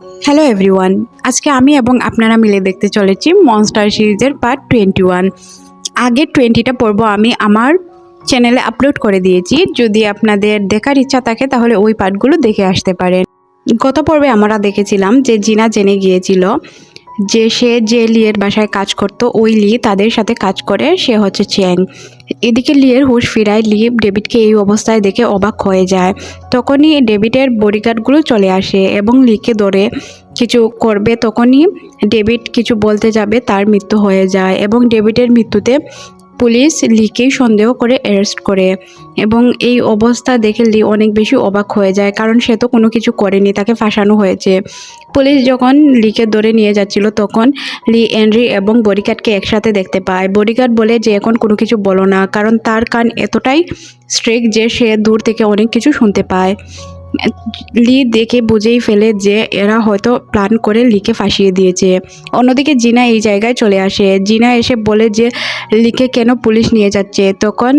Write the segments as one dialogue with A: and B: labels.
A: Hello everyone আজকে আমি এবং আপনারা মিলে দেখতে চলেছি মনস্টার সিরিজের পার্ট টোয়েন্টি ওয়ান আগের টোয়েন্টিটা পর্ব আমি আমার চ্যানেলে আপলোড করে দিয়েছি। যদি আপনাদের দেখার ইচ্ছা থাকে, তাহলে ওই পার্টগুলো দেখে আসতে পারেন। গত পর্বে আমরা দেখেছিলাম যে জিনা জেনে গিয়েছিল যে সে যে লিয়ের বাসায় কাজ করতো, ওই লি তাদের সাথে কাজ করে, সে হচ্ছে চ্যাং এদিকে লিয়ের হুশ ফিরায়, লি ডেভিডকে এই অবস্থায় দেখে অবাক হয়ে যায়। তখনই ডেভিডের বডিগার্ডগুলো চলে আসে এবং লিকে ধরে কিছু করবে। তখনই ডেভিড কিছু বলতে যাবে, তার মৃত্যু হয়ে যায় এবং ডেভিডের মৃত্যুতে পুলিশ লিকেই সন্দেহ করে অ্যারেস্ট করে এবং এই অবস্থা দেখে লি অনেক বেশি অবাক হয়ে যায়, কারণ সে তো কোনো কিছু করেনি, তাকে ফাঁসানো হয়েছে। পুলিশ যখন লিকে ধরে নিয়ে যাচ্ছিল, তখন লি এনরি এবং বডিগার্ডকে একসাথে দেখতে পায়। বডিগার্ড বলে যে, এখন কোনো কিছু বলো না, কারণ তার কান এতটাই স্ট্রিক যে, সে দূর থেকে অনেক কিছু শুনতে পায়। লি দেখে বুঝেই ফেলে যে এরা হয়তো প্ল্যান করে লিকে ফাঁসিয়ে দিয়েছে। অন্যদিকে জিনা এই জায়গায় চলে আসে। জিনা এসে বলে যে লিকে কেন পুলিশ নিয়ে যাচ্ছে? তখন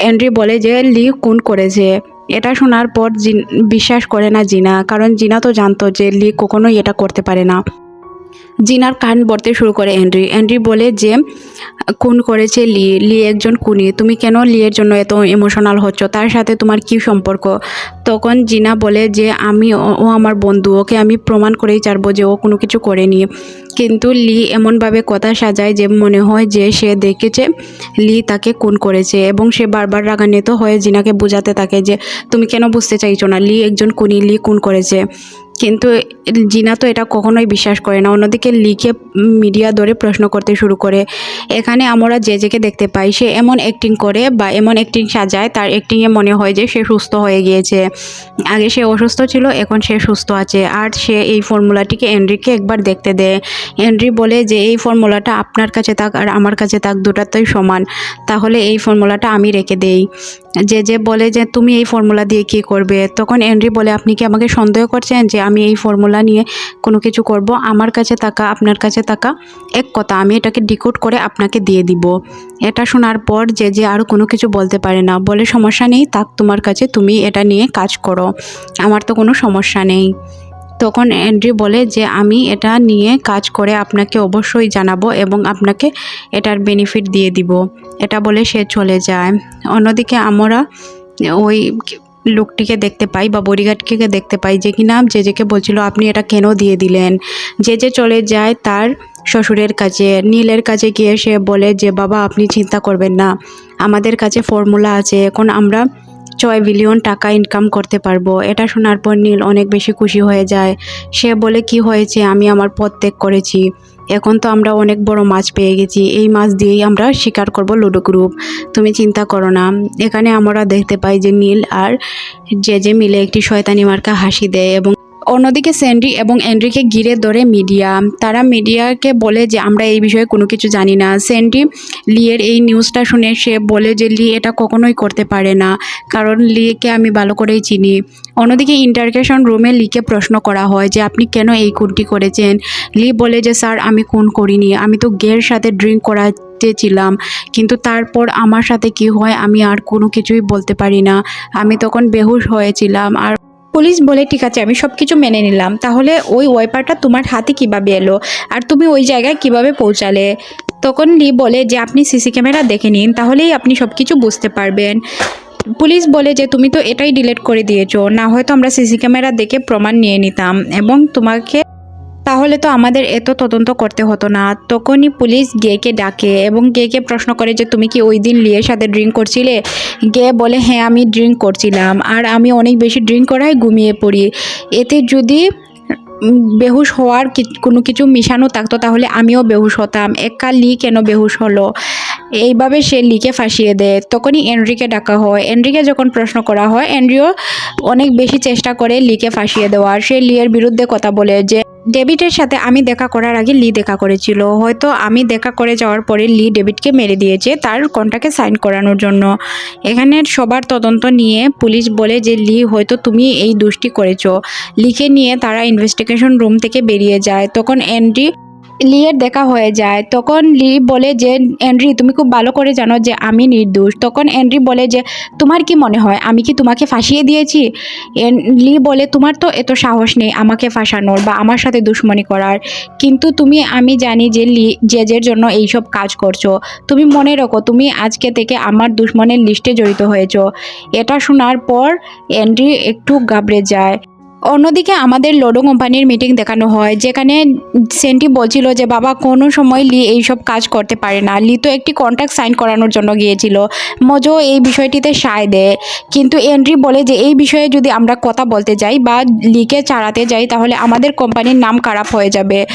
A: অ্যান্ড্রি বলে যে লি কোন করেছে। এটা শোনার পর বিশ্বাস করে না জিনা, কারণ জিনা তো জানতো যে লি কখনোই এটা করতে পারে না। জিনার কান বলতে শুরু করে এন্ড্রি এন্ড্রি বলে যে, খুন করেছে লি লি একজন খুনি। তুমি কেন লিয়ের জন্য এত ইমোশনাল হচ্ছ? তার সাথে তোমার কি সম্পর্ক? তখন জিনা বলে যে, আমি ও- আমার বন্ধু। ওকে আমি প্রমাণ করেই ছাড়বো যে ও কোনো কিছু করেনি। কিন্তু লি এমনভাবে কথা সাজায় যে, মনে হয় যে সে দেখেছে লি তাকে খুন করেছে এবং সে বারবার রাগান্বিত হয়ে জিনাকে বোঝাতে থাকে যে, তুমি কেন বুঝতে চাইছো না? লি একজন খুনি, লি খুন করেছে। কিন্তু জিনা তো এটা কখনোই বিশ্বাস করে না। অন্যদিকে লিখে মিডিয়া ধরে প্রশ্ন করতে শুরু করে। এখানে আমরা যে যেকে দেখতে পাই, সে এমন অ্যাক্টিং করে বা এমন অ্যাক্টিং সাজায়, তার অ্যাক্টিংয়ে মনে হয় যে সে সুস্থ হয়ে গিয়েছে। আগে সে অসুস্থ ছিল, এখন সে সুস্থ আছে। আর সে এই ফর্মুলাটিকে এন্ড্রিকে একবার দেখতে দেয় এন্ড্রি বলে যে, এই ফর্মুলাটা আপনার কাছে থাক আর আমার কাছে থাক, দুটাতেই সমান। তাহলে এই ফর্মুলাটা আমি রেখে দেই। যে যে বলে যে, তুমি এই ফর্মুলা দিয়ে কী করবে? তখন এন্ড্রি বলে, আপনি কি আমাকে সন্দেহ করছেন যে আমি এই ফর্মুলা নিয়ে কোনো কিছু করব, আমার কাছে থাকা, আপনার কাছে থাকা, এক কথা আমি এটাকে ডিকোড করে আপনাকে দিয়ে দিব। এটা শোনার পর যে যে আর কোনো কিছু বলতে পারে না। বলে সমস্যা নেই তাক তোমার কাছে, তুমি এটা নিয়ে কাজ করো। আমার তো কোনো সমস্যা নেই। তখন অ্যান্ড্রি বলে যে, আমি এটা নিয়ে কাজ করে আপনাকে অবশ্যই জানাব এবং আপনাকে এটার বেনিফিট দিয়ে দিব। এটা বলে সে চলে যায়। অন্যদিকে আমরা ওই লোকটিকে দেখতে পাই বা বডিগার্ডকে দেখতে পাই যে কিনা যে যেকে বলছিল, আপনি এটা কেন দিয়ে দিলেন? যে যে চলে যায় তার শ্বশুরের কাছে। নীলের কাছে গিয়ে সে বলে যে, বাবা, আপনি চিন্তা করবেন না। আমাদের কাছে ফর্মুলা আছে। এখন আমরা ছয় বিলিয়ন টাকা ইনকাম করতে পারব। এটা শোনার পর নীল অনেক বেশি খুশি হয়ে যায়। সে বলে, কি হয়েছে? আমি আমার পথ ত্যাগ করেছি। এখন তো আমরা অনেক বড় মাছ পেয়ে গেছি। এই মাছ দিয়েই আমরা শিকার করব লুডো গ্রুপ। তুমি চিন্তা করো না। এখানে আমরা দেখতে পাই যে নীল আর যে যে মিলে একটি শয়তানি মার্কা হাসি দেয় এবং অন্যদিকে স্যান্ডি এবং অ্যান্ড্রিকে ঘিরে ধরে মিডিয়া। তারা মিডিয়াকে বলে যে, আমরা এই বিষয়ে কোনো কিছু জানি না। স্যান্ডি লিয়ের এই নিউজটা শুনে সে বলে যে, লি এটা কখনোই করতে পারে না। কারণ লিকে আমি ভালো করেই চিনি। অন্যদিকে ইন্টারগেশন রুমে লিকে প্রশ্ন করা হয় যে, আপনি কেন এই খুনটি করেছেন? লি বলে যে, স্যার, আমি খুন করিনি। আমি তো গের সাথে ড্রিঙ্ক করাতে ছিলাম কিন্তু তারপর আমার সাথে কি হয় আমি আর কোনো কিছুই বলতে পারি না। আমি তখন বেহুশ হয়েছিলাম আর পুলিশ বলে, ঠিক আছে, আমি সব কিছু মেনে নিলাম। তাহলে ওই ওয়াইপারটা তোমার হাতে কীভাবে এলো? আর তুমি ওই জায়গায় কীভাবে পৌঁছালে? তখন লি বলে যে, আপনি সিসি ক্যামেরা দেখে নিন, তাহলেই আপনি সব কিছু বুঝতে পারবেন। পুলিশ বলে যে, তুমি তো এটাই ডিলেট করে দিয়েছ। না হয়তো আমরা সিসি ক্যামেরা দেখে প্রমাণ নিয়ে নিতাম এবং তোমাকে তাহলে তো আমাদের এত তদন্ত করতে হতো না। তখনই পুলিশ গেকে ডাকে এবং গেকে প্রশ্ন করে যে, তুমি কি ওই দিন লিয়ের সাথে ড্রিঙ্ক করছিলে? গে বলে হ্যাঁ আমি ড্রিঙ্ক করছিলাম। আর আমি অনেক বেশি ড্রিঙ্ক করায় ঘুমিয়ে পড়ি। এতে যদি বেহুশ হওয়ার কোনো কিছু মিশানো থাকতো, তাহলে আমিও বেহুশ হতাম। একা লি কেন বেহুশ হলো? এইভাবে সে লিকে ফাঁসিয়ে দেয়। তখনই এন্ড্রিকে ডাকা হয়। এন্ড্রিকে যখন প্রশ্ন করা হয়, এন্ড্রিও অনেক বেশি চেষ্টা করে লিকে ফাঁসিয়ে দেওয়ার। সে লিয়ের বিরুদ্ধে কথা বলে যে ডেভিডের সাথে আমি দেখা করার আগে লি দেখা করেছিল। হয়তো আমি দেখা করে যাওয়ার পরে লি ডেভিডকে মেরে দিয়েছে, তার কন্টাকে সাইন করানোর জন্য। এখানে সবার তদন্ত নিয়ে পুলিশ বলে যে লি, হয়তো তুমি এই দুষ্টি করেছ। লিকে নিয়ে তারা ইনভেস্টিগেশন রুম থেকে বেরিয়ে যায়। তখন অ্যান্ডি লিয়ের দেখা হয়ে যায়, তখন লি বলে যে এনরি তুমি খুব ভালো করে জানো যে আমি নির্দোষ। তখন এনরি বলে যে, তোমার কি মনে হয়, আমি কি তোমাকে ফাঁসিয়ে দিয়েছি? লি বলে, তোমার তো এত সাহস নেই আমাকে ফাঁসানোর বা আমার সাথে দুশ্মনী করার। কিন্তু তুমি, আমি জানি যে লি জেজের জন্য এইসব কাজ করছ। তুমি মনে রাখো, তুমি আজকে থেকে আমার দুশ্মনের লিস্টে জড়িত হয়েছো। এটা শোনার পর এন্ড্রি একটু ঘাবড়ে যায়। অন্যদিকে আমাদের লোডো কোম্পানির মিটিং দেখানো হয়, যেখানে সেন্টি বলছিল যে, বাবা, কোনো সময় লি এইসব কাজ করতে পারে না। লি তো একটি কন্ট্রাক্ট সাইন করানোর জন্য গিয়েছিল। মজো এই বিষয়টিতে সায় দেয়। কিন্তু এন্ট্রি বলে যে, এই বিষয়ে যদি আমরা কথা বলতে যাই বা লিকে চাড়াতে যাই, তাহলে আমাদের কোম্পানির নাম খারাপ হয়ে যাবে।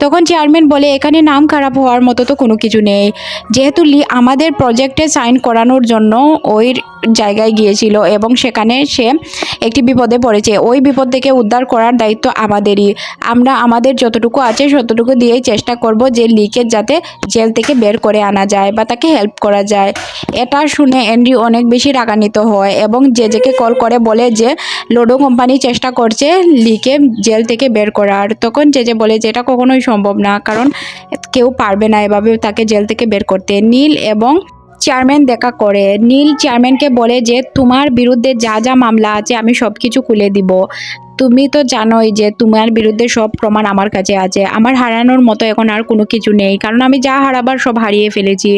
A: তখন চেয়ারম্যান বলে, এখানে নাম খারাপ হওয়ার মতো তো কোনো কিছু নেই। যেহেতু লি, আমাদের প্রজেক্টে সাইন করানোর জন্য ওই জায়গায় গিয়েছিল এবং সেখানে সে একটি বিপদে পড়েছে। ওই বিপদ থেকে উদ্ধার করার দায়িত্ব আমাদেরই। আমরা, আমাদের যতটুকু আছে ততটুকু দিয়েই চেষ্টা করব যে লিকে যাতে জেল থেকে বের করে আনা যায় বা তাকে হেল্প করা যায়। এটা শুনে অ্যান্ড্রি অনেক বেশি রাগান্বিত হয় এবং যে জেকে কল করে বলে যে লোডো কোম্পানি চেষ্টা করছে লিকে জেল থেকে বের করার। তখন যে যে বলে যে, এটা কখনোই সম্ভব না, কারণ কেউ পারবে না এভাবে তাকে জেল থেকে বের করতে। নীল এবং চেয়ারম্যান দেখা করে। নীল চেয়ারম্যানকে বলে যে, তোমার বিরুদ্ধে যা যা মামলা আছে, আমি সব কিছু খুলে দিব। তুমি তো জানোই যে তোমার বিরুদ্ধে সব প্রমাণ আমার কাছে আছে। আমার হারানোর মতো এখন আর কোনো কিছু নেই। কারণ আমি যা হারাবার সব হারিয়ে ফেলেছি।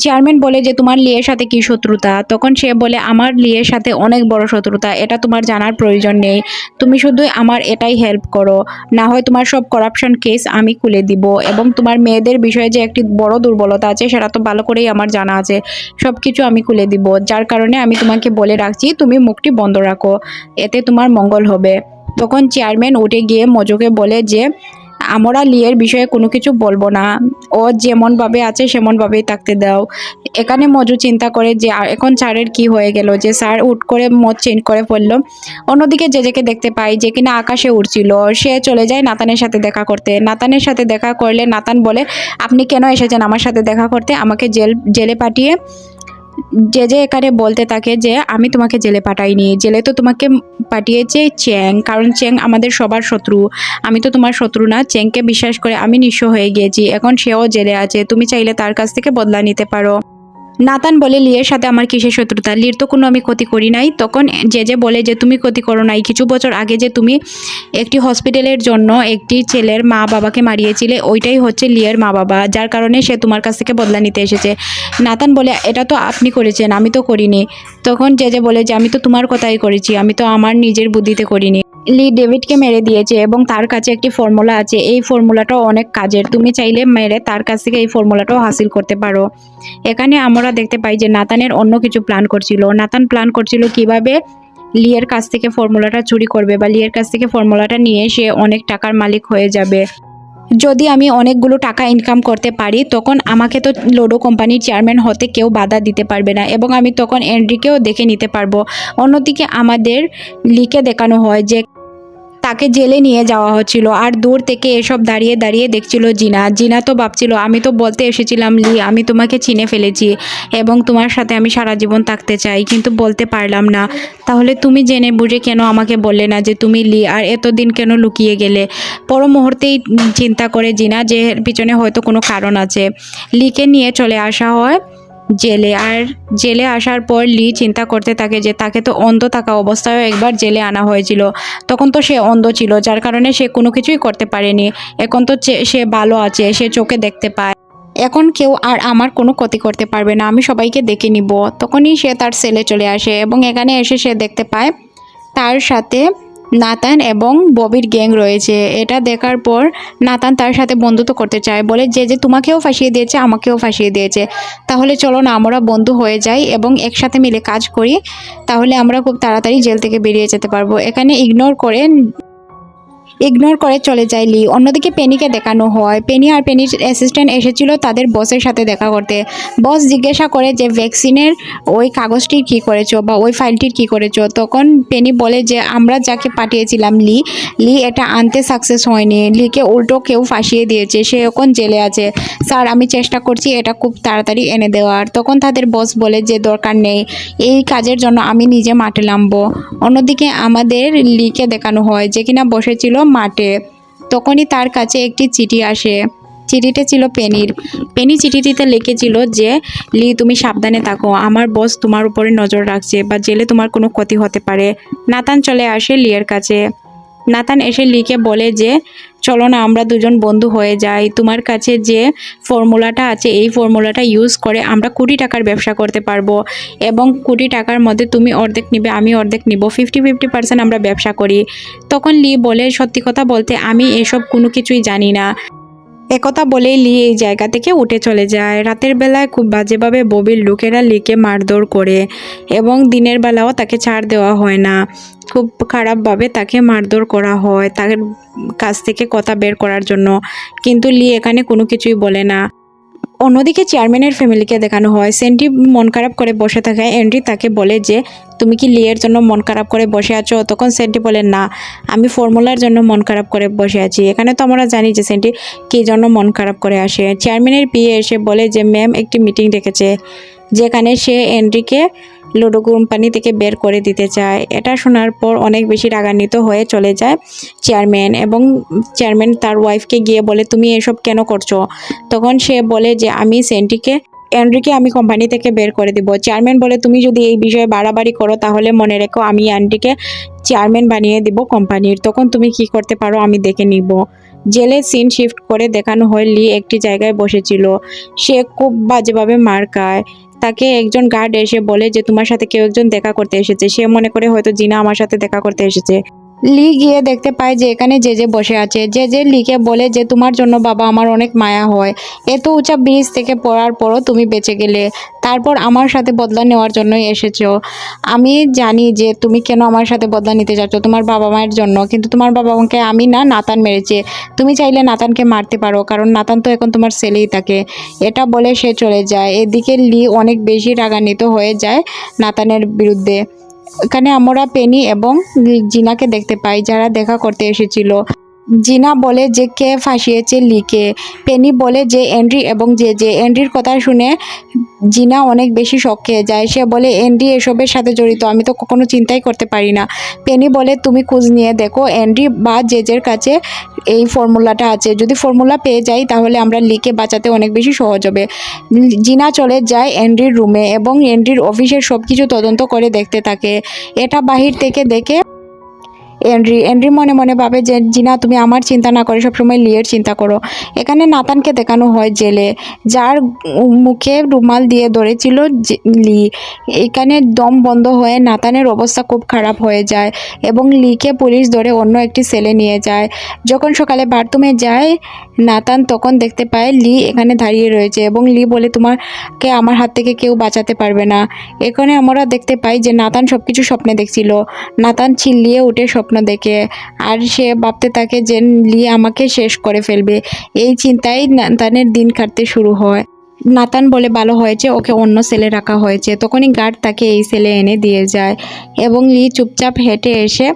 A: চেয়ারম্যান বলে যে তোমার লিয়ের সাথে কি শত্রুতা? তখন সে বলে, আমার লিয়ের সাথে অনেক বড় শত্রুতা। এটা তোমার জানার প্রয়োজন নেই। তুমি শুধু আমার এটাই হেল্প করো। না হয় তোমার সব করাপশন কেস আমি খুলে দিব। এবং তোমার মেয়েদের বিষয়ে যে একটি বড় দুর্বলতা আছে, সেটা তো ভালো করেই আমার জানা আছে। সব কিছু আমি খুলে দিব। যার কারণে আমি তোমাকে বলে রাখছি, তুমি মুখটি বন্ধ রাখো। এতে তোমার মঙ্গল হবে। তখন চেয়ারম্যান উঠে গিয়ে মজুকে বলে যে, আমরা লিয়ের বিষয়ে কোনো কিছু বলব না। ও যেমনভাবে আছে, সেমনভাবেই থাকতে দাও। এখানে মজু চিন্তা করে যে এখন স্যারের কি হয়ে গেল? যে স্যার উঠ করে মদ চেঞ্জ করে পড়ল অন্যদিকে জেজেকে দেখতে পাই যে কিনা আকাশে উড়ছিল। সে চলে যায় নাতানের সাথে দেখা করতে। নাতানের সাথে দেখা করলে নাতান বলে, আপনি কেন এসেছেন আমার সাথে দেখা করতে? আমাকে জেল, জেলে পাঠিয়ে যে যে এখানে বলতে থাকে যে, আমি তোমাকে জেলে পাঠাইনি। জেলে তো তোমাকে পাঠিয়েছে চ্যাং। কারণ চ্যাং আমাদের সবার শত্রু। আমি তো তোমার শত্রু না। চ্যাংকে বিশ্বাস করে আমি নিঃস্ব হয়ে গিয়েছি। এখন সেও জেলে আছে। তুমি চাইলে তার কাছ থেকে বদলা নিতে পারো। নাতান বলে, লিয়ের সাথে আমার কিসের শত্রুতা? লির তো কোনো আমি ক্ষতি করি নাই। তখন যে যে বলে যে, তুমি ক্ষতি করো নাই। কিছু বছর আগে যে তুমি একটি হসপিটালের জন্য একটি ছেলের মা বাবাকে মারিয়েছিলে, ওইটাই হচ্ছে লিয়ের মা বাবা, যার কারণে সে তোমার কাছ থেকে বদলা নিতে এসেছে। নাতান বলে, এটা তো আপনি করেছেন, আমি তো করিনি। তখন যে যে বলে যে, আমি তো তোমার কথাই করেছি, আমি তো আমার নিজের বুদ্ধিতে করিনি। লি ডেভিডকে মেরে দিয়েছে এবং তার কাছে একটি ফর্মুলা আছে। এই ফর্মুলাটাও অনেক কাজের। তুমি চাইলে মেরে তার কাছ থেকে এই ফর্মুলাটাও হাসিল করতে পারো। এখানে আমরা দেখতে পাই যে নাতানের অন্য কিছু প্ল্যান করছিল। নাতান প্ল্যান করছিল কীভাবে লিয়ের কাছ থেকে ফর্মুলাটা চুরি করবে বা লিয়ের কাছ থেকে ফর্মুলাটা নিয়ে সে অনেক টাকার মালিক হয়ে যাবে। যদি আমি অনেকগুলো টাকা ইনকাম করতে পারি, তখন আমাকে তো লোডো কোম্পানির চেয়ারম্যান হতে কেউ বাধা দিতে পারবে না এবং আমি তখন এন্ড্রিকেও দেখে নিতে পারব। অন্যদিকে আমাদের লিখে দেখানো হয় যে তাকে জেলে নিয়ে যাওয়া হচ্ছিল। আর দূর থেকে এসব দাঁড়িয়ে দাঁড়িয়ে দেখছিল জিনা। জিনা তো ভাবছিল, আমি তো বলতে এসেছিলাম, লি, আমি তোমাকে চিনে ফেলেছি এবং তোমার সাথে আমি সারা জীবন থাকতে চাই, কিন্তু বলতে পারলাম না। তাহলে তুমি জেনে বুঝে কেন আমাকে বললে না যে তুমি লি, আর এতদিন কেন লুকিয়ে গেলে? পর মুহূর্তেই চিন্তা করে জিনা যে পিছনে হয়তো কোনো কারণ আছে। লিকে নিয়ে চলে আসা হয়। জেলে আর জেলে আসার পর লি চিন্তা করতে থাকে যে তাকে তো অন্ধ থাকা অবস্থায়ও একবার জেলে আনা হয়েছিল। তখন তো সে অন্ধ ছিল, যার কারণে সে কোনো কিছুই করতে পারেনি। এখন তো সে ভালো আছে, সে চোখে দেখতে পায়। এখন কেউ আর আমার কোনো ক্ষতি করতে পারবে না, আমি সবাইকে দেখে নিব। তখনই সে তার সেলে চলে আসে এবং এখানে এসে সে দেখতে পায় তার সাথে নাতান এবং ববির গ্যাং রয়েছে। এটা দেখার পর নাতান তার সাথে বন্ধুত্ব করতে চায়, বলে যে যে তোমাকেও ফাঁসিয়ে দিয়েছে, আমাকেও ফাঁসিয়ে দিয়েছে। তাহলে চলো না, আমরা বন্ধু হয়ে যাই এবং একসাথে মিলে কাজ করি, তাহলে আমরা খুব তাড়াতাড়ি জেল থেকে বেরিয়ে যেতে পারব। এখানে ইগনোর করে ইগনোর করে চলে যায় লি। অন্যদিকে পেনিকে দেখানো হয়। পেনি আর পেনির অ্যাসিস্ট্যান্ট এসেছিল তাদের বসের সাথে দেখা করতে। বস জিজ্ঞাসা করে যে ভ্যাকসিনের ওই কাগজটির কী করেছ বা ওই ফাইলটির কী করেছ? তখন পেনি বলে যে, আমরা যাকে পাঠিয়েছিলাম লি লি এটা আনতে সাকসেস হয়নি। লিকে উল্টো কেউ ফাঁসিয়ে দিয়েছে। সে এখন জেলে আছে। স্যার, আমি চেষ্টা করছি এটা খুব তাড়াতাড়ি এনে দেওয়ার। তখন তাদের বস বলে যে, দরকার নেই। এই কাজের জন্য আমি নিজে মাঠে নামবো। অন্যদিকে আমাদের লিকে দেখানো হয় যে, কিনা বসেছিল মাঠে, তখনই তার কাছে একটি চিঠি আসে। চিঠিটা ছিল পেনির। পেনি চিঠিটিতে লিখেছিল যে, লি, তুমি সাবধানে থাকো। আমার বস তোমার উপরে নজর রাখছে বা জেলে তোমার কোনো ক্ষতি হতে পারে। নাতান চলে আসে লিয়ের কাছে। নাতান এসে লিকে বলে যে, চলো না, আমরা দুজন বন্ধু হয়ে যাই। তোমার কাছে যে ফর্মুলাটা আছে, এই ফর্মুলাটা ইউজ করে আমরা কোটি টাকার ব্যবসা করতে পারব। এবং কোটি টাকার মধ্যে তুমি অর্ধেক নিবে, আমি অর্ধেক নিব। ফিফটি ফিফটি পার্সেন্ট আমরা ব্যবসা করি। তখন লি বলে, সত্যি কথা বলতে আমি এসব কোনো কিছুই জানি না। একথা বলেই লি এই জায়গা থেকে উঠে চলে যায়। রাতের বেলায় খুব বাজেভাবে ববির লোকেরা লিকে মারধর করে এবং দিনের বেলাও তাকে ছাড় দেওয়া হয় না। খুব খারাপভাবে তাকে মারধর করা হয়, তার কাছ থেকে কথা বের করার জন্য। কিন্তু লি এখানে কোনো কিছুই বলে না। অন্যদিকে চেয়ারম্যানের ফ্যামিলিকে দেখানো হয়। সেন্টি মন খারাপ করে বসে থাকায় এন্ড্রি তাকে বলে যে, তুমি কি লিয়ের জন্য মন খারাপ করে বসে আছো? তখন সেন্টি বলে, না, আমি ফর্মুলার জন্য মন খারাপ করে বসে আছি। এখানে তো আমরা জানি যে সেন্টি কী জন্য মন খারাপ করে আসে। চেয়ারম্যানের পিএ এসে বলে যে, ম্যাম, একটি মিটিং ডেকেছে, যেখানে সে এন্ড্রিকে লুডো কোম্পানি থেকে বের করে দিতে চায়। এটা শোনার পর অনেক বেশি রাগান্বিত হয়ে চলে যায় চেয়ারম্যান এবং চেয়ারম্যান তার ওয়াইফকে গিয়ে বলে, তুমি এসব কেন করছ? তখন সে বলে যে, আমি সেন্টিকে, অ্যান্ড্রিকে আমি কোম্পানি থেকে বের করে দিব। চেয়ারম্যান বলে, তুমি যদি এই বিষয়ে বাড়াবাড়ি করো, তাহলে মনে রেখো আমি অ্যান্ড্রিকে চেয়ারম্যান বানিয়ে দিব কোম্পানির। তখন তুমি কি করতে পারো আমি দেখে নিব। জেলে সিন শিফট করে দেখানো হয় লি একটি জায়গায় বসেছিল। সে খুব বাজেভাবে মার খায়। তাকে একজন গার্ড এসে বলে যে, তোমার সাথে কেউ একজন দেখা করতে এসেছে। সে মনে করে হয়তো জিনা আমার সাথে দেখা করতে এসেছে। লি গিয়ে দেখতে পায় যে এখানে যে যে বসে আছে। যে যে লিকে বলে যে, তোমার জন্য বাবা আমার অনেক মায়া হয়। এত উঁচা ব্রিজ থেকে পড়ার পরও তুমি বেঁচে গেলে। তারপর আমার সাথে বদলা নেওয়ার জন্যই এসেছ। আমি জানি যে তুমি কেন আমার সাথে বদলা নিতে চাচ্ছ তোমার বাবা মায়ের জন্য। কিন্তু তোমার বাবা মাকে আমি না নাতান মেরেছে। তুমি চাইলে নাতানকে মারতে পারো, কারণ নাতান তো এখন তোমার ছেলেই থাকে এটা বলে সে চলে যায়। এদিকে লি অনেক বেশি রাগান্বিত হয়ে যায় নাতানের বিরুদ্ধে। এখানে আমরা পেনি এবং জিনাকে দেখতে পাই যারা দেখা করতে এসেছিল। জিনা বলে যে কে ফাঁসিয়েছে লিকে। পেনি বলে যে এন্ড্রি এবং যে যে এন্ড্রির কথা শুনে জিনা অনেক বেশি শখ খেয়ে যায়। সে বলে, এন্ড্রি এসবের সাথে জড়িত, আমি তো কখনো চিন্তাই করতে পারি না। পেনি বলে, তুমি খোঁজ নিয়ে দেখো, এন্ড্রি বা জেজের কাছে এই ফর্মুলাটা আছে। যদি ফর্মুলা পেয়ে যাই, তাহলে আমরা লিকে বাঁচাতে অনেক বেশি সহজ হবে। জিনা চলে যায় এন্ড্রির রুমে এবং এন্ড্রির অফিসের সব কিছু তদন্ত করে দেখতে থাকে। এটা বাহির থেকে দেখে এন্ড্রি এন্ড্রি মনে মনে ভাবে যে, জিনা, তুমি আমার চিন্তা না করে সবসময় লিয়ের চিন্তা করো। এখানে নাতানকে দেখানো হয় জেলে, যার মুখে রুমাল দিয়ে ধরেছিল লি। এখানে দম বন্ধ হয়ে নাতানের অবস্থা খুব খারাপ হয়ে যায় এবং লিকে পুলিশ ধরে অন্য একটি সেলে নিয়ে যায়। যখন সকালে বাথরুমে যায়, নাতান তখন দেখতে পায় লি এখানে দাঁড়িয়ে রয়েছে এবং লি বলে তোমারকে আমার হাত থেকে কেউ বাঁচাতে পারবে না। এখানে আমরা দেখতে পাই যে, নাতান সব কিছু স্বপ্নে দেখছিল। নাতান চিল্লিয়ে উঠে স্বপ্ন দেখে আর সে ভাবতে থাকে যে লি আমাকে শেষ করে ফেলবে। এই চিন্তায় নাতানের দিন কাটতে শুরু হয়। নাতান বলে, ভালো হয়েছে, ওকে অন্য সেলে রাখা হয়েছে। তখনই গার্ড তাকে এই সেলে এনে দিয়ে যায় এবং লি চুপচাপ হেঁটে এসে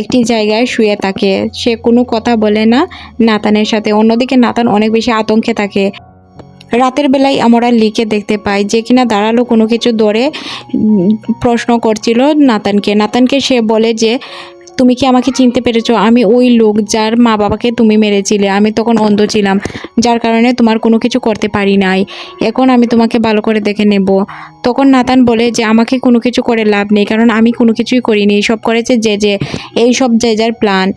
A: একটি জায়গায় শুয়ে থাকে। সে কোনো কথা বলে না নাতানের সাথে। অন্যদিকে নাতান অনেক বেশি আতঙ্কে থাকে। রাতের বেলায় আমরা লিকে দেখতে পাই যে কিনা দাঁড়াল কোনো কিছু ধরে প্রশ্ন করছিল নাতানকে। নাতানকে সে বলে যে তুমি কি আমাকে চিনতে পেরেছ? আমি ওই লোক যার মা বাবাকে তুমি মেরেছিলে। আমি তখন অন্ধ ছিলাম, যার কারণে তোমার কোনো কিছু করতে পারি নাই। এখন আমি তোমাকে ভালো করে দেখে নেব। তখন নাতান বলে যে, আমাকে কোনো কিছু করে লাভ নেই, কারণ আমি কোনো কিছুই করিনি। সব করেছে যে যে, এই সব যে, যার প্ল্যান।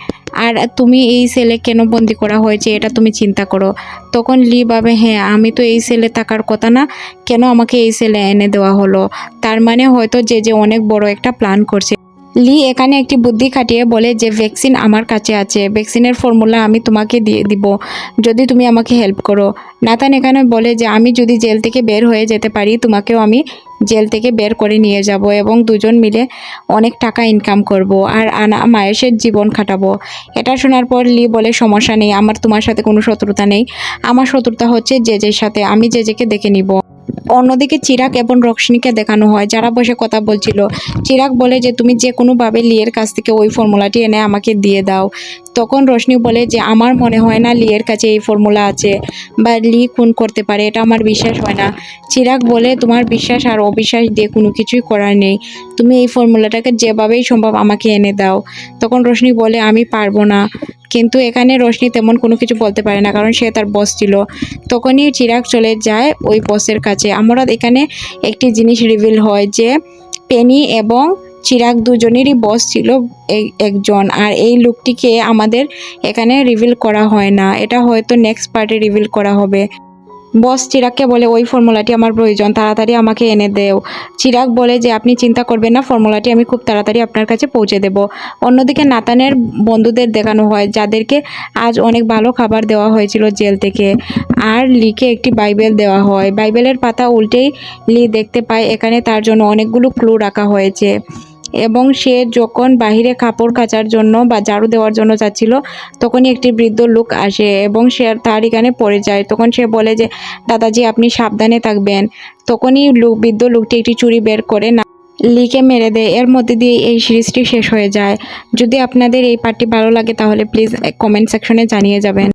A: আর তুমি এই সেলে কেন বন্দি করা হয়েছে, এটা তুমি চিন্তা করো। তখন লি ভাবে হ্যাঁ আমি তো এই সেলে থাকার কথা না, কেন আমাকে এই সেলে এনে দেওয়া হলো? তার মানে হয়তো যে যে অনেক বড় একটা প্ল্যান করছে। লি এখানে একটি বুদ্ধি খাটিয়ে বলে যে, ভ্যাকসিন আমার কাছে আছে। ভ্যাকসিনের ফর্মুলা আমি তোমাকে দিয়ে দিব। যদি তুমি আমাকে হেল্প করো। নাতান এখানে বলে যে, আমি যদি জেল থেকে বের হয়ে যেতে পারি, তোমাকেও আমি জেল থেকে বের করে নিয়ে যাব এবং দুজন মিলে অনেক টাকা ইনকাম করব আর আনা, মায়েশের জীবন খাটাবো। এটা শোনার পর লি বলে, সমস্যা নেই। আমার, তোমার সাথে কোনো শত্রুতা নেই। আমার শত্রুতা হচ্ছে জেজের সাথে আমি জেজেকে দেখে নিব। অন্যদিকে চিরাক এবং রক্সিনীকে দেখানো হয়, যারা বসে কথা বলছিল। চিরাক বলে যে, তুমি যে কোনোভাবে লিয়ের কাছ থেকে ওই ফর্মুলাটি এনে আমাকে দিয়ে দাও। তখন রোশনি বলে যে, আমার মনে হয় না লিয়ের কাছে এই ফর্মুলা আছে বা লি খুন করতে পারে, এটা আমার বিশ্বাস হয় না। চিরাগ বলে, তোমার বিশ্বাস আর অবিশ্বাস দিয়ে কোনো কিছুই করার নেই। তুমি এই ফর্মুলাটাকে যেভাবেই সম্ভব আমাকে এনে দাও। তখন রোশনি বলে, আমি পারব না। কিন্তু এখানে রোশনি তেমন কোনো কিছু বলতে পারে না, কারণ সে তার বস ছিল। তখনই চিরাগ চলে যায় ওই বসের কাছে। আমরা এখানে একটি জিনিস রিভিল হয় যে, পেনি এবং চিরাগ দুজনেরই বস ছিল একজন। আর এই লুকটিকে আমাদের এখানে রিভিল করা হয় না। এটা হয়তো নেক্সট পার্টে রিভিল করা হবে। বস চিরাগকে বলে, ওই ফর্মুলাটি আমার প্রয়োজন, তাড়াতাড়ি আমাকে এনে দেও। চিরাগ বলে যে, আপনি চিন্তা করবেন না ফর্মুলাটি আমি খুব তাড়াতাড়ি আপনার কাছে পৌঁছে দেব। অন্যদিকে নাতানের বন্ধুদের দেখানো হয়, যাদেরকে আজ অনেক ভালো খাবার দেওয়া হয়েছিল জেল থেকে। আর লিকে একটি বাইবেল দেওয়া হয়। বাইবেলের পাতা উল্টেই লি দেখতে পায়। এখানে তার জন্য অনেকগুলো ক্লু রাখা হয়েছে। এবং সে যখন বাহিরে কাপড় কাচার জন্য বা ঝাড়ু দেওয়ার জন্য যাচ্ছিল, তখনই একটি বৃদ্ধ লোক আসে এবং সে তার এখানে পড়ে যায়। তখন সে বলে যে, দাদাজি, আপনি সাবধানে থাকবেন। তখনই লোক, বৃদ্ধ লোকটি একটি চুরি বের করে না, লিখে মেরে দেয়। এর মধ্যে দিয়ে এই সিরিজটি শেষ হয়ে যায়। যদি আপনাদের এই পার্টটি ভালো লাগে, তাহলে প্লিজ কমেন্ট সেকশনে জানিয়ে যাবেন।